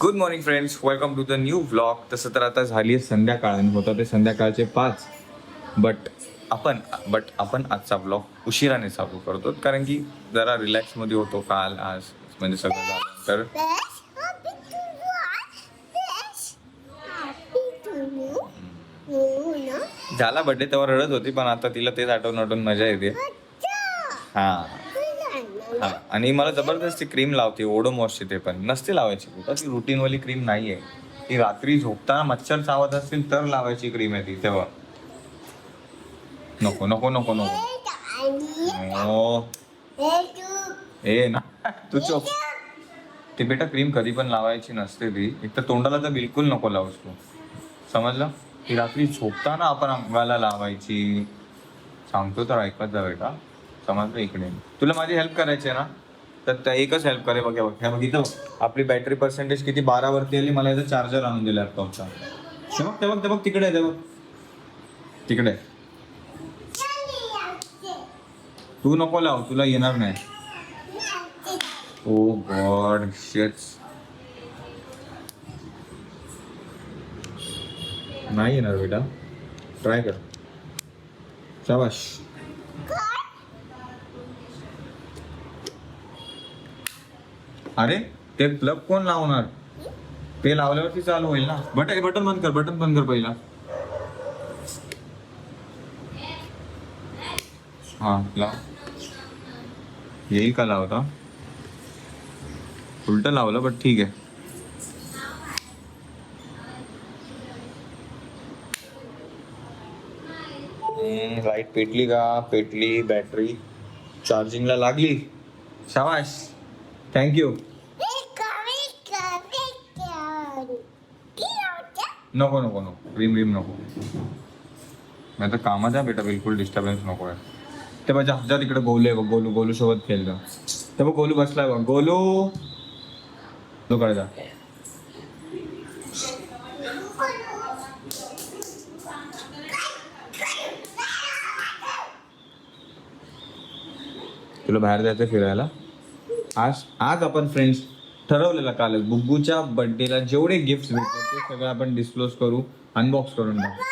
Good morning friends welcome to the new vlog तसं तर आता झाली आहे संध्याकाळ आणि होता ते संध्याकाळचे पाच. बट आपण बट आपण आजचा व्लॉग उशिराने चालू करतो. कारण की जरा रिलॅक्समध्ये होतो काल आज. म्हणजे सगळं झालं तर. झाला बड्डे तेव्हा रडत होती पण आता तिला तेच आठवून आठवून मजा येते. हा. हा. आणि मला जबरदस्ती क्रीम लावते ओडोमॉसची ते पण. नसते लावायची कुठं. ती रुटीन वाली क्रीम आहे ती रात्री झोपताना मच्छर चावत असतील तर लावायची क्रीम आहे ती तेव्हा. नको नको नको नको. हो ए ना. तू चोप. ती बेटा क्रीम कधी पण लावायची नसते ती. एक तर तोंडाला तर बिलकुल नको लावूस तू. समजलं? ती रात्री झोपताना आपण अंगाला लावायची. सांगतो तर ऐकत जा बेटा. समजलं इकडे तुला माझी हेल्प करायची आहे ना? तर त्या एकच हेल्प करे बघ बघ हे बघ इथं आपली बॅटरी पर्सेंटेज किती? बारा वरती आली मला याचा चार्जर आणून दिला लॅपटॉपचा ते बघ ते बघ ते बघ तिकडे आहे, ते बघ. तिकडे तू नको लाव तुला येणार नाही. ओ गॉड शेट्स नाही येणार बेटा. ट्राय कर. शाबाश अरे ते प्लग कोण लावणार? ते लावल्यावरती चालू होईल ना. बटन बटन बंद कर बटन बंद कर पहिला. हा लाव. येईल का लावता? उलट लावलं बट ठीक आहे. लाइट पेटली का? पेटली बॅटरी. चार्जिंगला लागली. शाबाश थँक्यू नको नको नको. रिम रिम नको. नाही तर कामात आहे बेटा बिलकुल डिस्टर्बन्स नको आहे. ते बघ जा जा तिकडे गोलू आहे गोलू गोलू सोबत खेळ जा. ते बघ गोलू बसलाय बघ. गोलू! तो कडे जा. तुला बाहेर जायचं फिरायला? आज आज आपण फ्रेंड्स ठरवलेला कालच बुग्गूच्या बर्थडेला जेवढे गिफ्ट भेटतात ते सगळं आपण डिस्क्लोज करू अनबॉक्स करून टाकू.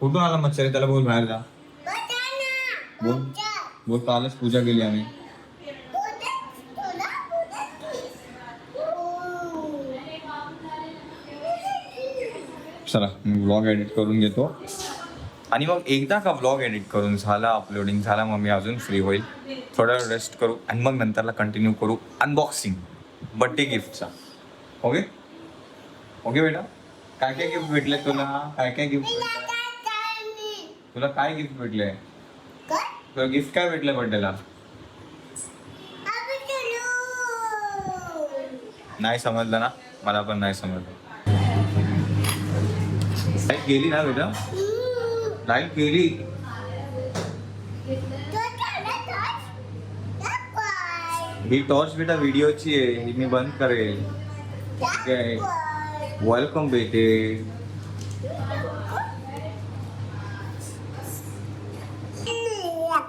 कुठून आला मच्छर? त्याला बोल बाहेर जा. बोल. बोल कालच पूजा केली आम्ही. चला मी व्लॉग एडिट करून घेतो. आणि मग एकदा का व्लॉग एडिट करून झाला अपलोडिंग झाला मग मी अजून फ्री होईल. थोडा रेस्ट करू आणि मग नंतरला कंटिन्यू करू अनबॉक्सिंग बड्डे गिफ्टचा ओके ओके बेटा? काय काय गिफ्ट भेटले तुला? काय काय गिफ्ट भेटले? तुला काय गिफ्ट भेटले? तुला गिफ्ट काय भेटलं बड्डेला नाही समजलं ना? मला पण नाही समजलं. लाइट गेली ना बेटा? लाइट गेली. ही टॉर्च बेटा व्हिडिओची आहे. ही मी बंद करेल. वेलकम बेटे.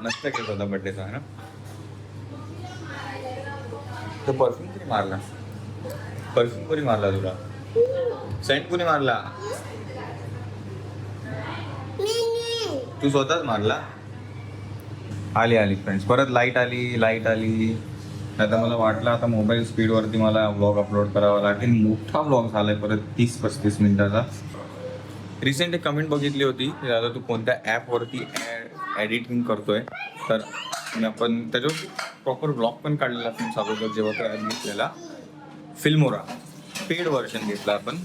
मस्त केलं होता बड्डेचा आहे ना? तो परफ्यूम कुणी मारला? परफ्यूम कुणी मारला तुला? सेंट कुणी मारला? तू स्वतःच मारला? आली आली फ्रेंड्स परत लाइट आली लाइट आली. नाही तर मला वाटलं आता मोबाईल स्पीडवरती मला व्लॉग अपलोड करावा लागेल. मोठा व्लॉग झालाय परत तीस पस्तीस मिनिटाचा. रिसेंट एक कमेंट बघितली होती की दादा तू कोणत्या ॲपवरती एडिटिंग करतोय? तर आपण त्याच्यावर प्रॉपर ब्लॉग पण काढलेला आपण अगोदर जेव्हा तो ॲप घेतलेला. फिल्मोरा पेड व्हर्जन घेतला आपण.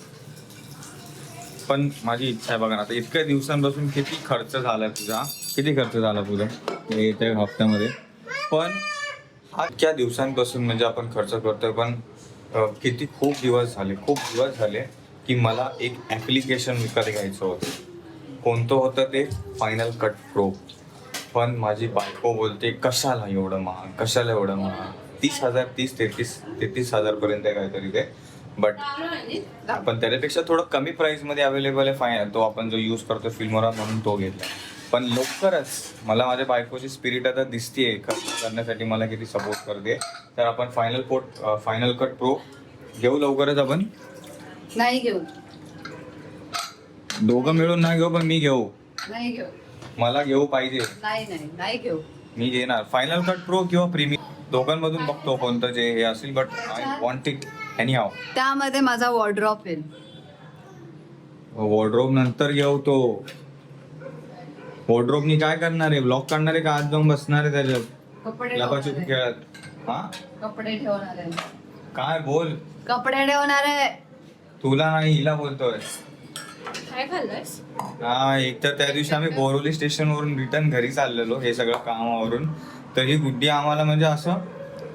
पण माझी इच्छा आहे बघा ना आता इतक्या दिवसांपासून किती खर्च झाला तुझा. किती खर्च झाला तुझा? येत्या हप्त्यामध्ये. पण हा दिवसांपासून म्हणजे आपण खर्च करतोय पण किती खूप दिवस झाले खूप दिवस झाले की मला एक ॲप्लिकेशन विकत घ्यायचं होतं. कोणतं होतं ते? फायनल कट प्रो पण माझी बायको बोलते कशाला एवढं महाग? कशाला एवढं महाग? तीस हजार तीस तेहतीस तेहतीस हजारपर्यंत आहे काहीतरी ते. बट आपण त्याच्यापेक्षा थोडं कमी प्राईसमध्ये अवेलेबल आहे फाय तो आपण जो यूज करतो फिल्मोरा म्हणून तो घेतला. पण लवकरच मला माझ्या बायकोची स्पिरिट आता दिसतीये. खर्च करण्यासाठी मला किती सपोर्ट करते. तर आपण फायनल पोट फायनल कट प्रो घेऊ लवकरच आपण? नाही घेऊ. दोघं मिळून नाही घेऊ पण मी घेऊ. नाही घेऊ. मला घेऊ पाहिजे. नाही नाही नाही घेऊ. मी घेणार. फायनल कट प्रो किंवा प्रीमियम दोघांमधून बघतो कोणतं जे हे असेल but I want it anyhow त्यामध्ये माझा वॉर्ड्रॉप येईल. वॉर्ड्रोब नंतर घेऊ तो. वॉर्ड्रोबनी काय करणार आहे? ब्लॉक काढणार आहे का? आज जाऊन बसणार आहे त्याच्यात? कपडे लपाछुपी ठेवणार आहे. खेळत. हा? कपडे ठेवणार आहे. काय बोल? कपडे ठेवणार आहे. तुला नाही हिला बोलतोय. काय खाल्लंयस? हा एक तर त्या दिवशी आम्ही बोरवली स्टेशनवरून रिटर्न घरी चाललेलो हे सगळं कामावरून. तर ही गुड्डी आम्हाला म्हणजे असं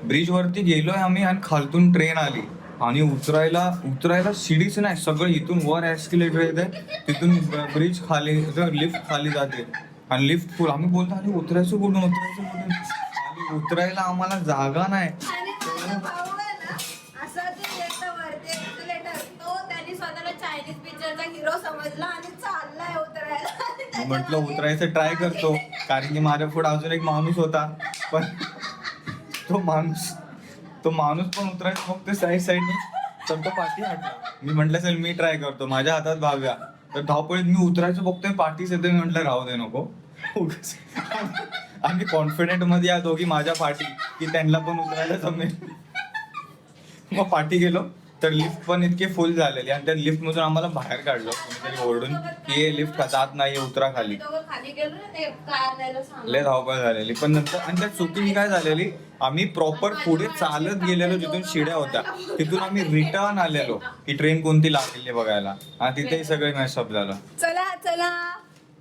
ब्रिज वरती गेलोय आम्ही आणि खालतून ट्रेन आली. आणि उतरायला उतरायला शिडीच नाही सगळं इथून वर ऍस्किलेटर येते तिथून ब्रिज खाली लिफ्ट खाली जाते. आणि लिफ्ट फुल आम्ही बोलतो आणि उतरायचं कुठून? उतरायचं कुठून? आणि उतरायला आम्हाला जागा नाही. ते तो म्हटलं मागे- उतरायचं ट्राय करतो. कारण की माझ्या पुढे अजून एक माणूस होता. पण तो माणूस तो माणूस पण उतरायचं फक्त साईड साईडनी तर तो पाठी हटला. मी म्हटलं चल मी ट्राय करतो. माझ्या हातात भाव्या तर धावपळीत मी उतरायचं बघतोय पाठीच येते मी म्हटलं राहू दे नको. आम्ही कॉन्फिडेंटमध्ये या दोघी माझ्या पाठी की त्यांना पण उतरायला जमेल. मग पाठी गेलो. तर लिफ्ट पण इतके फुल झालेली आणि त्या लिफ्ट मधून आम्हाला बाहेर काढलं. कोणीतरी ओरडून की हे लिफ्ट जात नाही उतरा खाली. दोघं खाली गेलो ना ते काय आणायला सांगलं. लय धावपळ झालेली. पण नंतर आणि त्यात चुकी काय झालेली आम्ही प्रॉपर पुढे चालत गेलेलो जिथून शिड्या होत्या. तिथून आम्ही रिटर्न आलेलो. की ट्रेन कोणती लागलेली बघायला. आणि तिथेही सगळे मॅशअप झालं. चला चला.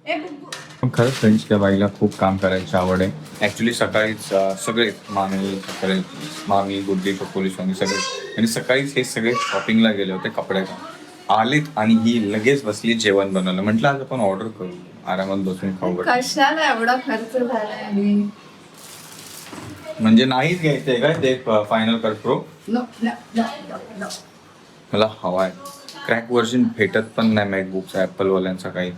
खरंच फ्रेंड्स त्या बाईला खूप काम करायची आवड आहे. ऍक्च्युली सकाळीच सगळे मामी सगळे मामी गुड्डी पोलीस मामी सगळे आणि सकाळीच हे सगळे शॉपिंगला गेले होते कपड्याच्या आलेत आणि ही लगेच बसली जेवण बनवलं म्हटलं आज आपण ऑर्डर करू. आरामात बसून खाऊ. कशाला एवढा खर्च आणि म्हणजे नाहीच घ्यायचंय काय ते फायनल कट प्रो मला हवाय क्रॅक व्हर्जन भेटत पण नाही मॅकबुकचा ऍपल वाल्यांचा काही.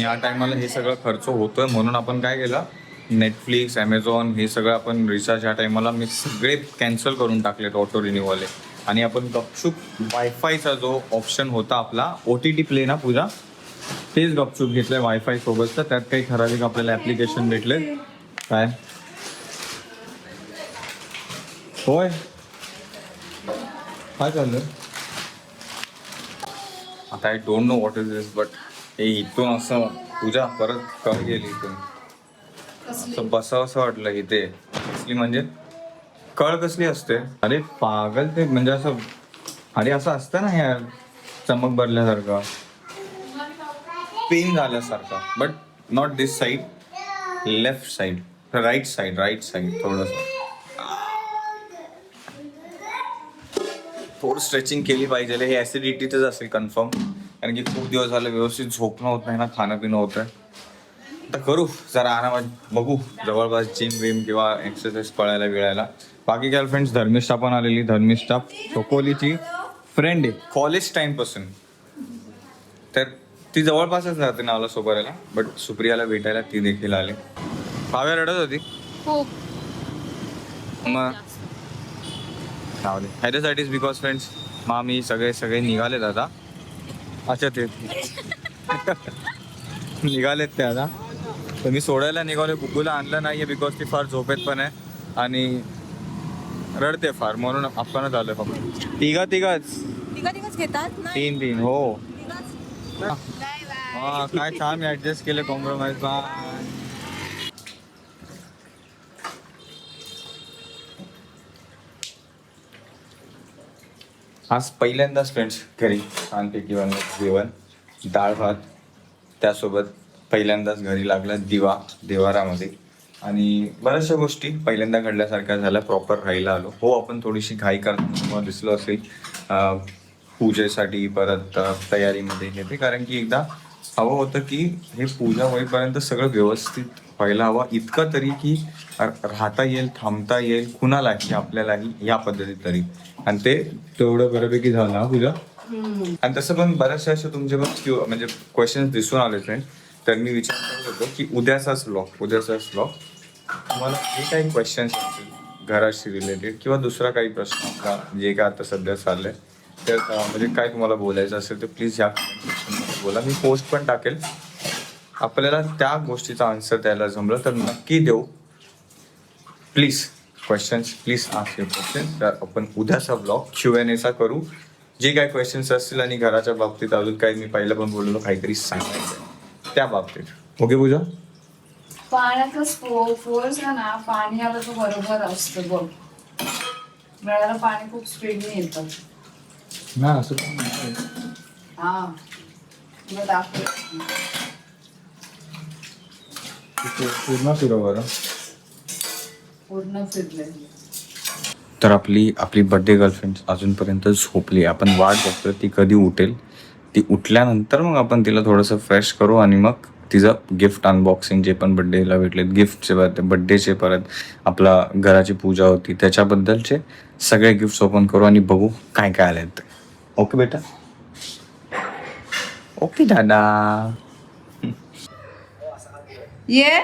या टायमाला हे सगळं खर्च होतोय. म्हणून आपण काय केलं? नेटफ्लिक्स ॲमेझॉन हे सगळं आपण रिचार्ज ह्या टायमाला मी सगळे कॅन्सल करून टाकलेत ऑटो रिन्यूवाले आणि आपण गपचूप वायफायचा जो ऑप्शन होता आपला ओ टी टी प्ले ना पूजा? तेच गपचूप घेतलंय वायफाय सोबतचं. त्यात काही ठराविक आपल्याला ऍप्लिकेशन भेटले काय? होय. काय चाललं आता I don't know what is this but हे इथून असं पूजा परत कळ गेली इथून? असं बसावं असं वाटलं इथे. कसली म्हणजे? कळ कसली असते? अरे पागल ते म्हणजे असं अरे असं असतं ना यार चमक भरल्यासारखं. पेन झाल्यासारखं. But not this side left side right side right side थोडंसं. थोडं स्ट्रेचिंग केली पाहिजे. हे ऍसिडिटीच असेल कन्फर्म कारण की खूप दिवस झाले व्यवस्थित झोपणं होत नाही ना खाणं पिणं होत. आहे तर करू जरा आरामात बघू. जवळपास जिम विम किंवा एक्सरसाइज पळायला बिळायला. बाकी काय फ्रेंड्स धर्मिष्ठा पण आलेली धर्मिष्ठा. चोकोलीची फ्रेंड आहे कॉलेज टाइमपासून तर ती जवळपासच राहते नावला सोबरायला. बट सुप्रियाला भेटायला ती देखील आली. पाव्या रडत होती? मग? जाऊ दे. ह्याच्यासाठीच बिकॉज फ्रेंड्स मामी सगळे सगळे निघालेत आता. अच्छा ते निघालेत ते आता. तर मी सोडायला निघाले बुकूला आणलं नाहीये बिकॉज ती फार झोपेत पण आहे. आणि रडते फार म्हणून आपणच आलोय फक्त. तिघा तिघाच. तिघं तिघंच घेतात? नाही. तीन तीन हो. हा. काय छान ऍडजस्ट केले कॉम्प्रोमाइज बाय आज पहिल्यांदाच फ्रेंड्स घरी छानपैकी बनवत जेवण डाळ भात त्यासोबत पहिल्यांदाच घरी लागला दिवा देवारामध्ये. आणि बऱ्याचशा गोष्टी पहिल्यांदा घडल्यासारख्या झाल्या प्रॉपर राहायला आलो. हो आपण थोडीशी घाई करताना दिसलो असेल. पूजेसाठी परत तयारीमध्ये हे ते कारण की एकदा हवं होतं की हे पूजा होईपर्यंत सगळं व्यवस्थित व्हायला हवं इतकं तरी की राहता येईल थांबता येईल कुणालाही आपल्यालाही या पद्धतीत तरी. आणि ते तेवढं बऱ्यापैकी झालं हा पूजा? आणि तसं पण बऱ्याचशा अशा तुमचे पण म्हणजे क्वेश्चन दिसून आले फ्रेंड तर मी विचार करत होतो की उद्याचाच ब्लॉग उद्याचाच ब्लॉग तुम्हाला जे काही क्वेश्चन्स असतील घराशी रिलेटेड किंवा दुसरा काही प्रश्न आपला जे काय आता सध्या चाललंय तर म्हणजे काय तुम्हाला बोलायचं असेल तर प्लीज या बोला. मी पोस्ट पण टाकेल. आपल्याला त्या गोष्टीचा आन्सर द्यायला जमलं तर नक्की देऊ. Please questions please ask your question तर आपण उद्याचा ब्लॉग क्यू एन एचा करू. जे काय क्वेश्चन्स असतील आणि घराच्या बाबतीत अजून काही मी पहिलं पण बोललो काहीतरी सांगायचं. त्या बाबतीत. ओके पूजा? पाण्याचा फोर्स आहे ना पाणी आलं तर बरोबर असतं बघ. वेळेला पाणी खूप स्पीडने येतं. ना असं. हा. पूर्ण फिरव पूर्ण फिरले तर आपली आपली बर्थडे गर्लफ्रेंड अजूनपर्यंत झोपली. आपण वाट बघतोय ती कधी उठेल? ती उठल्यानंतर मग आपण तिला थोडंसं फ्रेश करू आणि मग तिचं गिफ्ट अनबॉक्सिंग जे पण बड्डेला भेटलेत गिफ्टचे परत बड्डेचे परत आपला घराची पूजा होती त्याच्याबद्दलचे सगळे गिफ्ट्स ओपन करू आणि बघू काय काय आले ते ओके बेटा? ओके दादा. ये?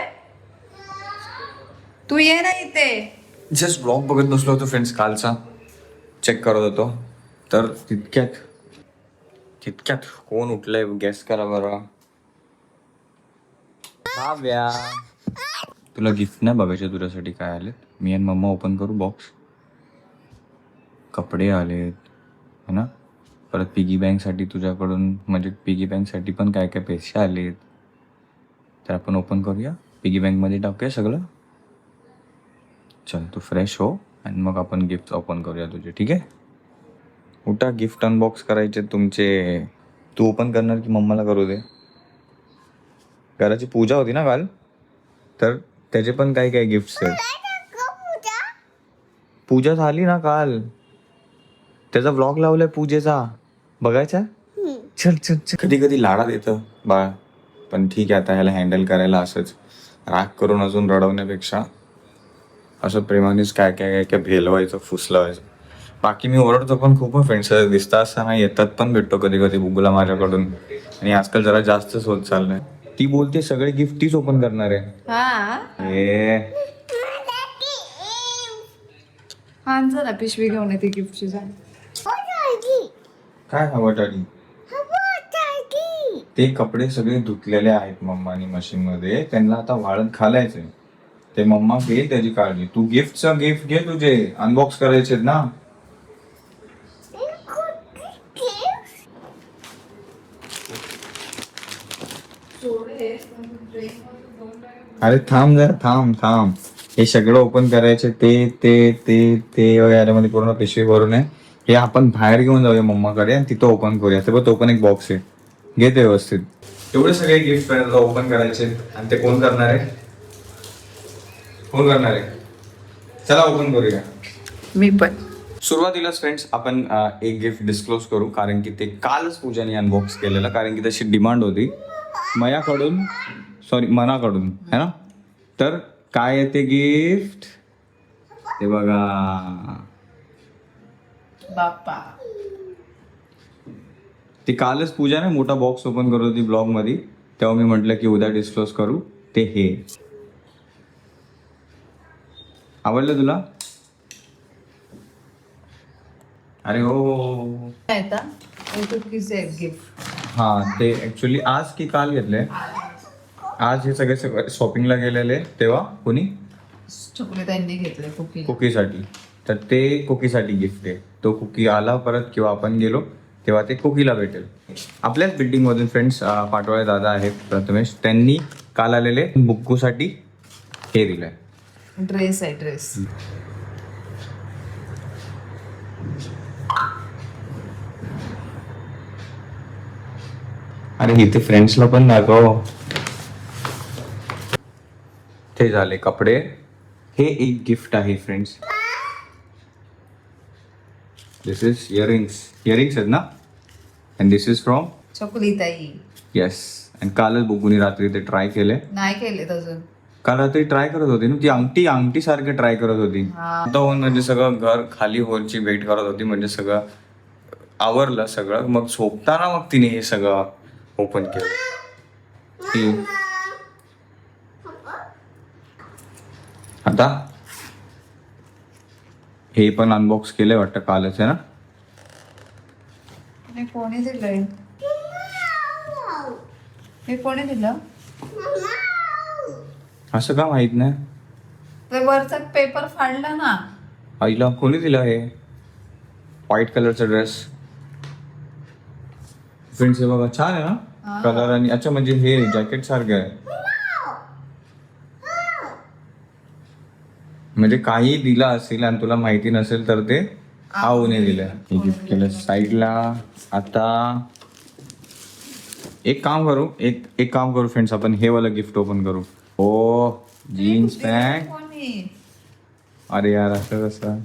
तू ये ना इथे. जस्ट ब्लॉग बघत बसलो होतो फ्रेंड्स कालचा. चेक करत होतो. तर तितक्यात तितक्यात कोण उठलंय गॅस करा बरं. भाव्या. तुला गिफ्ट नाही बघायचे तुझ्यासाठी काय आलेत? मी आणि मम्मा ओपन करू बॉक्स कपडे आलेत. है ना? परत पिगी बँकसाठी तुझ्याकडून म्हणजे पिगी बँकसाठी पण काय काय पैसे आलेत? तर आपण ओपन करूया. पिगी बँकमध्ये टाकूया सगळं. चल तू फ्रेश हो. आणि मग आपण गिफ्ट ओपन करूया तुझे ठीक आहे? उठा गिफ्ट अनबॉक्स करायचे तुमचे. तू ओपन करणार की मम्माला करू दे? घराची पूजा होती ना काल? तर त्याचे पण काही काही गिफ्ट्स आहेत? पूजा झाली ना काल. त्याचा ब्लॉग लावलाय पूजेचा. बघायचा? चल चल चल. कधी कधी लाडात येतं बाळ. पण ठीक आहे आता ह्याला हँडल करायला असंच. राग करून अजून रडवण्यापेक्षा असं प्रेमानेच काय काय काय काय भेलवायचं फुसलवायचं. बाकी मी ओरडतो पण खूप फ्रेंड्स दिसता असताना येतात पण भेटतो कधी कधी बुगुला माझ्याकडून. आणि आजकाल जरा जास्तच होत चाललंय. ती बोलते सगळे गिफ्ट तीच ओपन करणार आहे. हा? पिशवी घेऊन येते गिफ्टची काय हवं टाडी ते कपडे सगळे धुतलेले आहेत मम्मानी मशीन मध्ये. त्यांना आता वाळत घालायचे ते मम्मा घे त्याची काळजी. तू गिफ्टचा गिफ्ट घे तुझे. अनबॉक्स करायचे ना. अरे थांब जरा थांब थांब. हे सगळं ओपन करायचे ते ते ते ते याच्यामध्ये पूर्ण पिशवी भरून आहे. हे आपण बाहेर घेऊन जाऊया मम्माकडे आणि तिथं ओपन करूया. ते बघ तो पण एक बॉक्स आहे. घे ते व्यवस्थित. एवढे सगळे गिफ्ट ओपन करायचे आणि ते कोण करणार आहे? कोण करणार आहे? चला ओपन करूया. मी पण. सुरुवातीलाच फ्रेंड्स आपण एक गिफ्ट डिस्क्लोज करू. कारण की ते कालच पूजाने अनबॉक्स केलेलं. कारण की तशी डिमांड होती. मयाकडून सॉरी मनाकडून है ना? तर काय येते गिफ्ट ते बघा. बाप्पा. ती कालच पूजा नाही मोठा बॉक्स ओपन करत होती ब्लॉगमध्ये तेव्हा मी म्हटलं की उद्या डिस्क्लोज करू. ते हे. आवडलं तुला? अरे हो हो, हो, हो. गिफ्ट हा ते ऍक्च्युली आज की काल घेतले. आज हे सगळे शॉपिंगला गेलेले तेव्हा कोणी? घेतले कुकी कुकीसाठी. तर ते कुकीसाठी गिफ्ट आहे. तो कुकी आला परत किंवा आपण गेलो तेव्हा ते कुकीला भेटेल. आपल्याच बिल्डिंग मधून फ्रेंड्स पाटोळे दादा आहेत प्रथमेश. त्यांनी काल आलेले बुक्कूसाठी हे दिलंय. ड्रेस आहे ड्रेस अरे इथे फ्रेंड्सला पण दाखव. ते झाले कपडे. हे एक गिफ्ट आहे friends this is earrings earrings आहेत ना and this is from chocolate ताई येस आणि कालच बुकुनी रात्री ते ट्राय केले नाही केलेत अजून काल रात्री ट्राय करत होती ना ती अंगठी अंगठी सारखी ट्राय करत होती. आता होऊन म्हणजे सगळं घर खाली होलची भेट करत होती म्हणजे सगळं आवरलं सगळं मग झोपताना मग तिने हे सगळं ओपन केलं हे. आता हे पण अनबॉक्स केलंय वाटतं कालच आहे ना? कोणी दिलंय? हे कोणी दिलं? असं का माहीत नाही? वरचा पेपर फाडला ना. आईला कोणी दिलं हे? व्हाईट कलरचा ड्रेस फ्रेंड्स हे बघा छान आहे ना. कलर आणि अच्छा म्हणजे हे जॅकेट सारखं आहे. म्हणजे काही दिलं असेल आणि तुला माहिती नसेल तर ते आवने दिलं. हे गिफ्ट केलं. साईडला आता एक काम करू. एक एक काम करू फ्रेंड्स आपण हे वाला गिफ्ट ओपन करू. हो जीन्स पॅन्ट अरे यार असं कसं?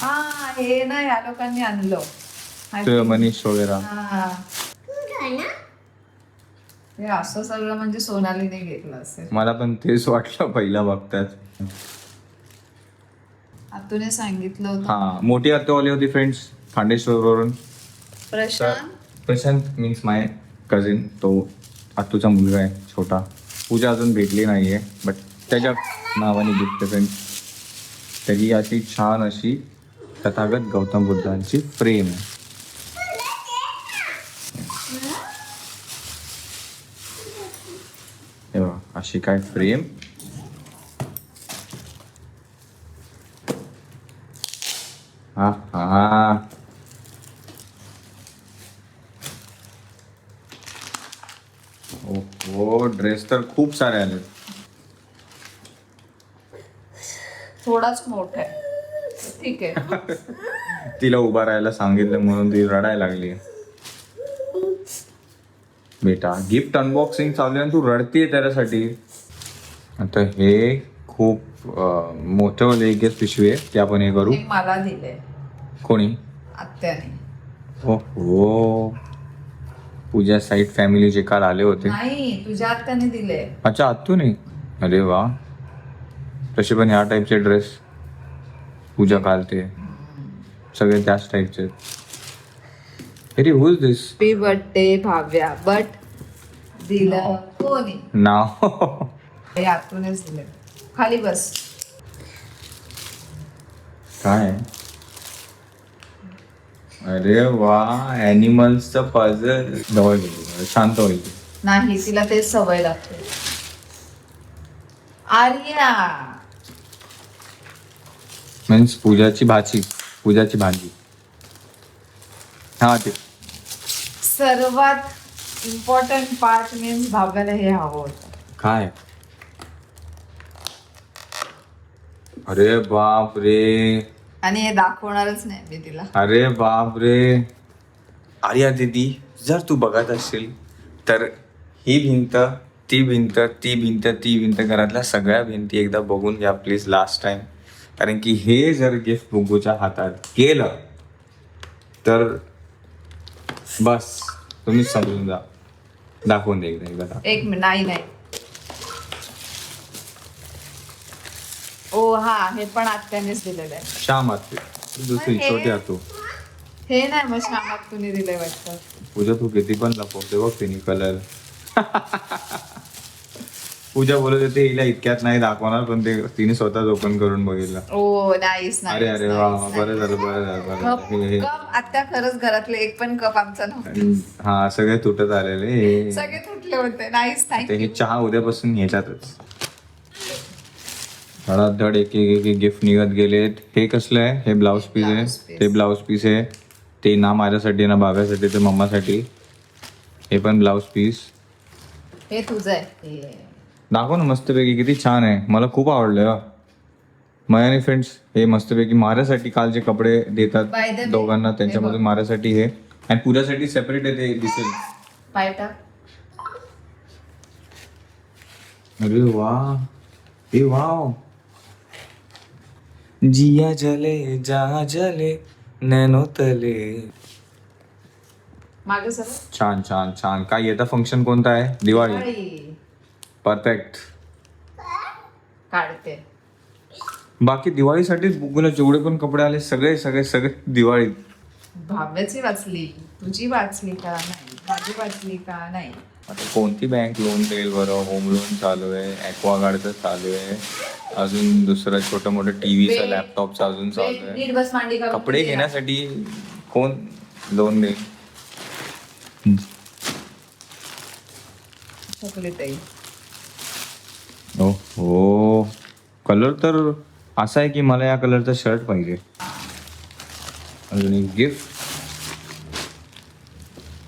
हा हे ना या लोकांनी आणलं. मनीष वगैरे. हा असं सगळं म्हणजे सोनालीने घेतलं असेल. मला पण तेच वाटलं पहिला बघतात आतूने सांगितलं होतं. हा मोठी आत्यावाली होती friends खांडेश्वरवरून. Prashant? Prashant means my cousin तो आत्तूचा मुलगा आहे छोटा. पूजा अजून भेटली नाहीये बट त्याच्या नावाने गिफ्ट फ्रेंड्स त्याची अशी छान अशी तथागत गौतम बुद्धांची फ्रेम आहे हे बघा, अशी काय फ्रेम हा हा हो ड्रेस तर खूप सारे आले थोडाच मोठा आहे ठीक आहे तिला उभा राहायला सांगितलं म्हणून ती रडायला लागली बेटा. गिफ्ट अनबॉक्सिंग चालू आहे आणि तू रडतीये त्याच्यासाठी. आता हे खूप मोठं वाले एक पिशवी आहे. ते आपण हे करू. मला दिले कोणी? आत्याने. हो हो पूजा साईड फॅमिली जे काल आले होते. नाही तुझ्या आत्याने दिले अच्छा आत्तू नाही अरे वा. तसे पण ह्या टाईपचे ड्रेस पूजा घालते. सगळे त्याच टाईपचे अरे who's this happy birthday Bhavya but दिलं कोणी? नाव हे आतूनच दिले. खाली बस. काय? अरे वा ॲनिमल्सचं पझल जवळ गेली शांत होईल. नाही तिला तेच सवय लागते. आर्या! मीन्स पूजाची भाची पूजाची भाजी हा ते. सर्वात इम्पॉर्टंट पार्ट मीन्स भाव्याला हे हवं होतं. काय? अरे बाप रे आणि हे दाखवणारच नाही मी तिला. अरे बाप रे आर्या दीदी जर तू बघत असशील तर ही भिंत ती भिंत ती भिंत ती भिंत घरातल्या सगळ्या भिंती एकदा बघून घ्या प्लीज लास्ट टाइम कारण की हे जर गिफ्ट बुगूच्या हातात गेलं तर बस तुम्ही समजून जा. दाखवून दे एकदा. एक मिनिट नाही नाही. ओ हा हे पण आत्यानेच दिलेलं आहे. श्याम आतू दुसरी छोटी आतू हे नाही मग श्यामात तुम्ही दिलंय वाटतं? पूजा तू किती पण लपवते बघ तिने कलर पूजा बोलत होते हिला इतक्यात नाही दाखवणार पण ते तिने स्वतःच ओपन करून बघितलं. ओ नाईस अरे अरे वा वा, बरं झालं बरं झालं बरं कप झालं. हे- हे- कप आत्या खरंच घरातले एक पण कप आमचा नव्हता. हा सगळे तुटत आलेले. हे- सगळे तुटले होते. नाईस ते हे चहा उद्यापासून ह्याच्यातच धडाधड एक एक एक- एक गिफ्ट निघत गेलेत. हे कसलं आहे? हे ब्लाऊज पीस Blouse आहे piece. ते ब्लाऊज पीस आहे. ते ना माझ्यासाठी ना बाब्यासाठी ते मम्मासाठी. हे पण ब्लाऊज पीस हे तुझं आहे. हे. दाखव ना मस्तपैकी किती छान आहे. मला खूप आवडलं मयाने फ्रेंड्स हे मस्तपैकी माझ्यासाठी काल जे कपडे By the देतात way, दोघांना हे त्यांच्यामधून बघ. माझ्यासाठी हे. आणि पुऱ्यासाठी सेपरेट आहे ते दिसेल. पाय टाक अरे वा हे वाव. जिया जले जा जले नैनो तले. मागे सर छान छान छान. काय येतं फंक्शन कोणतं आहे? दिवाळी. परफेक्ट काढते. बाकी दिवाळीसाठीच बुगूला जेवढे पण कपडे आले सगळे सगळे सगळे दिवाळीत भाव्याची वाचली. तुझी वाचली का नाही? माझी वाटली का नाही? आता कोणती बँक लोन देईल बरं? होम लोन चालू आहे ॲक्वागार्डचं चालू आहे. अजून दुसरं छोटं मोठं टीव्हीचं बे- लॅपटॉपचं अजून चालू आहे. नीट बस मांडी करून कपडे ना. घेण्यासाठी कोण लोन देईल? हो. हो कलर तर असा आहे की मला या कलरचा शर्ट पाहिजे. अजून एक गिफ्ट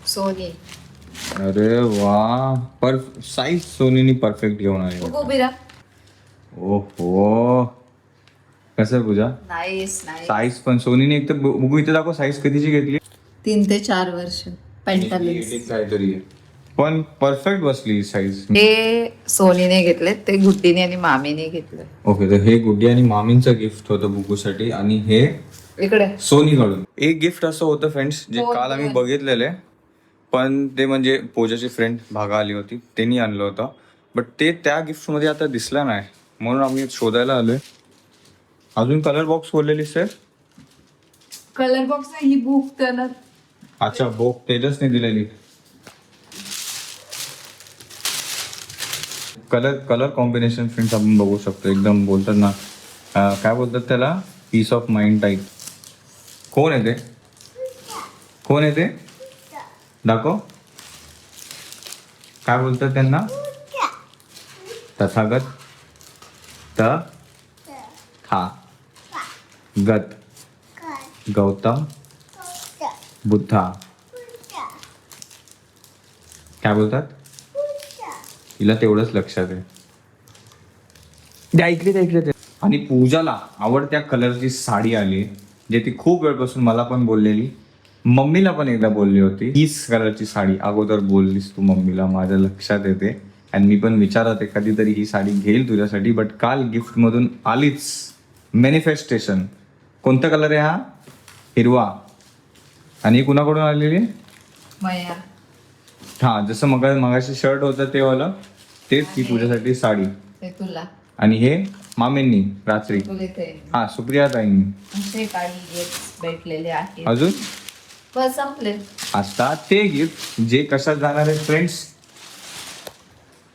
सोनी. अरे वा. पर साईज सोनीनी परफेक्ट घेऊन आली राहा ओहो. कसं आहे पूजा? साईज पण सोनीने एक तर बघ- इथे दाखव साईज कधीची घेतली? तीन ते चार वर्ष. काहीतरी आहे. पण परफेक्ट बसली साईज हे सोनीने घेतले ते गुड्डीने आणि मामीने घेतले ओके तर हे गुड्डी आणि मामींचं गिफ्ट होतं बुकूसाठी आणि हे इकडे. सोनीकडून. एक गिफ्ट असं होतं फ्रेंड्स जे काल आम्ही. बघितलेले पण ते म्हणजे पूजाची फ्रेंड भागा आली होती त्यांनी आणलं होतं. बट ते त्या गिफ्टमध्ये आता दिसलं नाही म्हणून आम्ही शोधायला आलोय. अजून कलर बॉक्स बोललेली सर कलर बॉक्स ही बुक त्यांना. अच्छा बोक तेजसने दिलेली. कलर कलर कॉम्बिनेशन फ्रेंड्स आपण बघू शकतो. एकदम बोलतात ना काय बोलतात त्याला? पीस ऑफ माइंड टाईप कोण आहे ते? कोण आहे ते? दाखव. काय बोलतात त्यांना? तथागत. त? था गत. गौतम. बुद्धा. काय बोलतात? तिला तेवढंच लक्षात आहे. ऐकले ते ऐकले ते आणि पूजाला आवडत्या कलरची साडी आली जे ती खूप वेळपासून मला पण बोललेली. मम्मीला पण एकदा बोलली होती हीच कलरची साडी अगोदर बोललीस तू मम्मीला माझ्या लक्षात येते. आणि मी पण विचारत आहे कधीतरी ही साडी घेईल तुझ्यासाठी बट काल गिफ्ट मधून आलीच. मॅनिफेस्टेशन कोणता कलर आहे हा? हिरवा. आणि कुणाकडून आलेली आहे? हा जसं मग मगाशी शर्ट होतं ते वाला तेच ही तुझ्यासाठी साडी. ते तुला. आणि हे मामींनी रात्री. तुला इथे हा सुप्रिया ताईंनी असे काही गिफ्ट भेटलेले आहेत. अजून? बस संपले. आता ते गिफ्ट जे कशात जाणार आहे फ्रेंड्स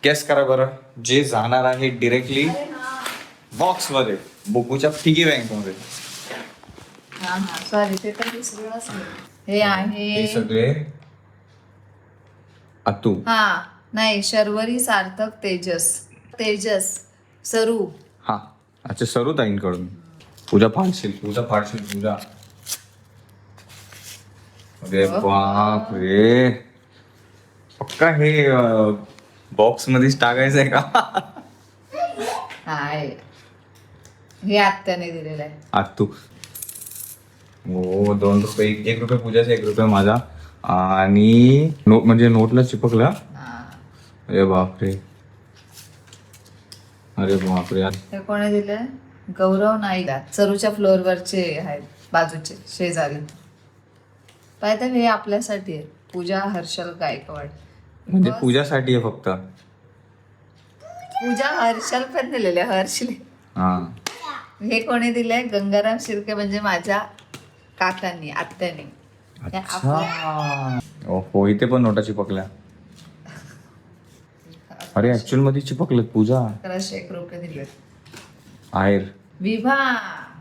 गेस करा बरं. जे जाणार आहे डिरेक्टली बॉक्समध्ये बुकूच्या पिगी बँकमध्ये हा हा. सॉरी ते तर. हे हे आहे सगळे अतू। हा नाही शर्वरी सार्थक तेजस. तेजस सरू. हा अच्छा सरू ताईंकडून. पूजा फाडशील. पूजा फाडशील पूजा. अरे बाप रे. पक्का हे बॉक्स मध्येच टाकायचं आहे का? हाय. हे आत्याने दिलेलं आहे आत्तू हो दोन रुपये एक- एक रुपये पूजाचा एक रुपये माझा. आणि नोट म्हणजे नोटला चिपकला. अरे बापरे. अरे बापरे. हे कोणी दिले? गौरव नाईक. सरूच्या फ्लोअरवरचे आहेत बाजूचे शेजारी. पाहिजे हे आपल्यासाठी आहे पूजा हर्षल गायकवाड. म्हणजे पूजासाठी आहे फक्त. पूजा हर्षल पण दिलेले हर्षले. हा. हे कोणी दिले? गंगाराम शिर्के म्हणजे माझ्या काकांनी आत्याने. अच्छा. हो इथे पण नोटा चिपकल्या. अरे ऍक्च्युअलमध्ये चिपकलेत पूजा. अकराशे एक रुपये दिले आहेर. विभा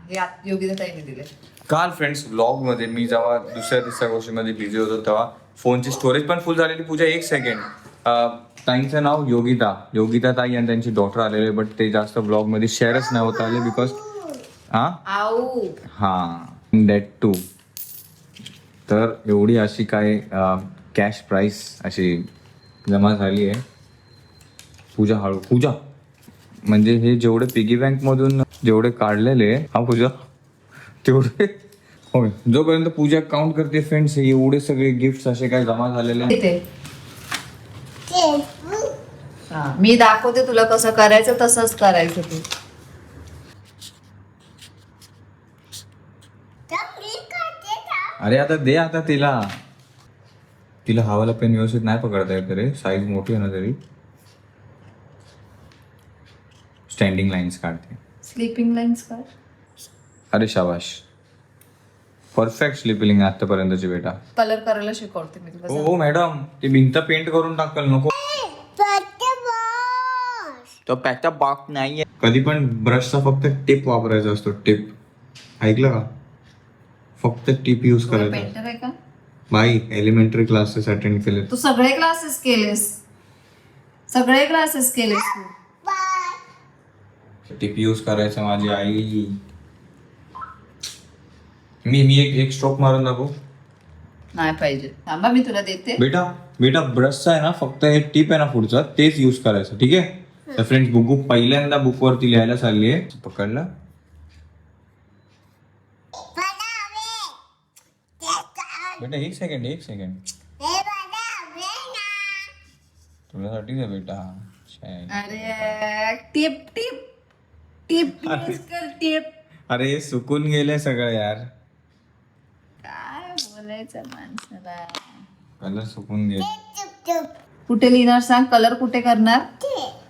हे आत- योगिता ताईने दिले काल फ्रेंड्स ब्लॉगमध्ये मी जेव्हा दुसऱ्या तिसऱ्या गोष्टीमध्ये बिझी होतो तेव्हा फोनची स्टोरेज पण फुल झालेली. पूजा एक सेकंड ताईंचं नाव योगिता. योगिता ताई आणि त्यांची डॉटर आलेले बट ते जास्त ब्लॉगमध्ये शेअरच नाही होत आले बिकॉज हा आऊ. हा दॅट टू तर एवढी अशी काय कॅश प्राईस अशी जमा झाली आहे. पूजा हळू पूजा. म्हणजे हे जेवढे पिगी बँक मधून जेवढे काढलेले हा पूजा तेवढे होय. जोपर्यंत पूजा काउंट करते फ्रेंड्स एवढे सगळे गिफ्ट असे काय जमा झालेले आहेत. मी दाखवते तुला कसं करायचं तसंच करायचं तू. अरे आता दे आता तिला. तिला हवाला पेन व्यवस्थित नाही पकडता येत रे. साईज मोठी आहे ना तरी. स्टँडिंग लाईन्स काढते. स्लीपिंग लाईन्स कर अरे शाबाश. परफेक्ट स्लिपिंग आतापर्यंतची बेटा. कलर करायला शिकवते मी तुला. हो हो मॅडम ती भिंत पेंट करून टाकल नको. तो पॅचा बॉक्स नाहीये. कधी पण ब्रशचा फक्त टिप वापरायचा असतो. टिप ऐकलं का? फक्त टिप यूज करायचा. पेंटर आहे का? बाई एलिमेंटरी क्लासेस अटेंड केले तू सगळे क्लासेस केलेस. सगळे क्लासेस केलेस तू. टिप यूज करायचं माझी आई. मी मी एक एक स्ट्रोक मारून दाखवू. नाही पाहिजे. थांबा मी तुला देते. बेटा बेटा ब्रशचा आहे ना फक्त हे टिप आहे ना पुढचं. तेच यूज करायचं ठीक आहे? तर फ्रेंड्स बुकू पहिल्यांदा बुक वरती लिहायला चालली आहे. पकडलं बनावे त्याचा बेटा एक सेकंड एक सेकंड तुझ्यासाठीच आहे बेटा. अरे टिप टिप. टिप use कर टिप. अरे सुकून गेले सगळं यार. काय बोलायचं माणसाला? कलर सुकून गेले. चुप चुप कुठे लिहिणार सांग? कलर कुठे करणार?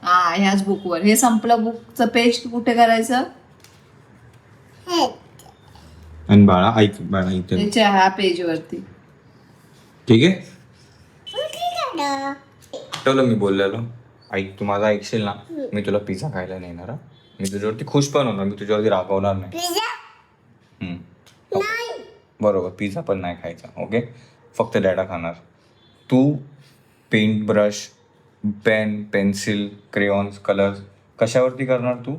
हा ह्याच बुकवर हे संपलं बुकचं पेज कुठे करायचं? हे. आणि बाळा ऐक बाळा इथे. त्याच्या ह्या पेज वरती. ठीक आहे? आठवलं मी बोललेलो. ऐक तू माझा ऐकशील ना? मी तुला पिझ्झा खायला नेणार हा. मी तुझ्यावरती खुश पण होणार मी तुझ्यावरती रागवणार नाही. पिझ्झा हम्म. नाही. बरोबर पिझ्झा पण नाही खायचा ओके? फक्त डॅडा खाणार. तू paint brush pen pencil crayons colours कशावरती करणार तू?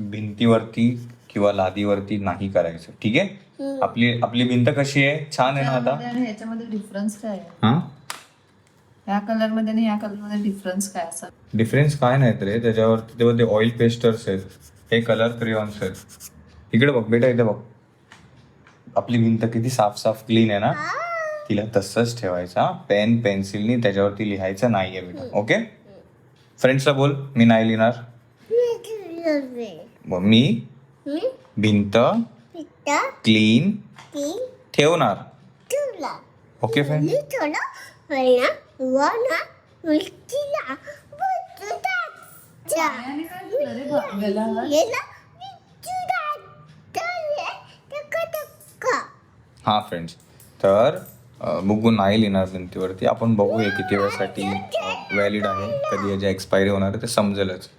भिंतीवरती किंवा लादीवरती नाही करायचं. ठीक आहे? आपली आपली भिंत कशी आहे? छान आहे ना आता? आणि ह्याच्यामध्ये डिफरन्स काय आहे? हा? ह्या कलरमध्ये आणि ह्या कलरमध्ये डिफरन्स काय असा? डिफरन्स काय नाहीत रे त्याच्यावरती तेव्हा ते ऑइल पेस्टर्स आहेत. हे कलर क्रियॉन्स आहेत. इकडे बघ बेटा इथे बघ. आपली भिंत किती साफ साफ क्लीन आहे ना? तिला तसंच ठेवायचा पेन पेन्सिलनी त्याच्यावरती लिहायचं नाहीये बेटा. ओके फ्रेंड्सला बोल. मी नाही लिहिणार. मी भिंत क्लीन ठेवणार. ओके फ्रेंड हा फ्रेंड्स तर बुगू नाही लिहिणार भिंतीवरती. आपण बघूया किती वेळासाठी व्हॅलिड आहे. कधी याची एक्सपायरी होणार आहे ते समजेलच.